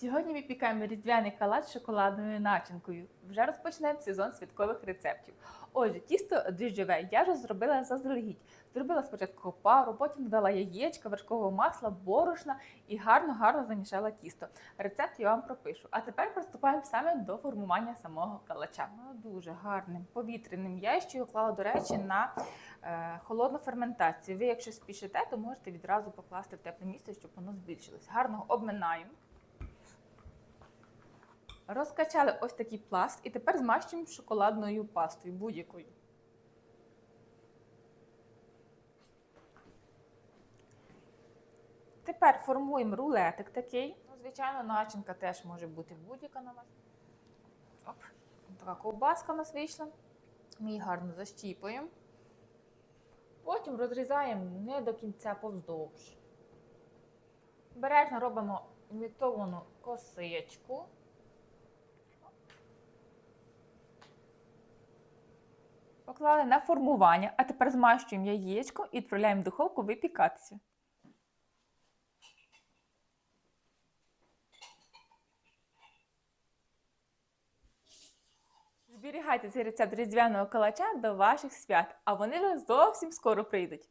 Сьогодні ми пікаємо різдвяний калач з шоколадною начинкою. Вже розпочнемо сезон святкових рецептів. Отже, тісто дріжджове я вже зробила заздалегідь. Зробила спочатку пару, потім додала яєчка, вершкового масла, борошна і гарно-гарно замішала тісто. Рецепт я вам пропишу. А тепер приступаємо саме до формування самого калача. Дуже гарним повітряним ящою клала, до речі, на е, холодну ферментацію. Ви, якщо спішите, то можете відразу покласти в тепле місце, щоб воно збільшилось. Гарно обминаю. Розкачали ось такий пласт і тепер змащуємо шоколадною пастою будь-якою. Тепер формуємо рулетик такий. Ну, звичайно, начинка теж може бути будь-яка на вас. Оп, така ковбаска у нас вийшла. Ми її гарно защіпуємо. Потім розрізаємо не до кінця повздовж. Бережно робимо імітовану косичку. Поклали на формування, а тепер змащуємо яєчко і відправляємо в духовку випікатися. Зберігайте цей рецепт різдвяного калача до ваших свят, а вони вже зовсім скоро прийдуть.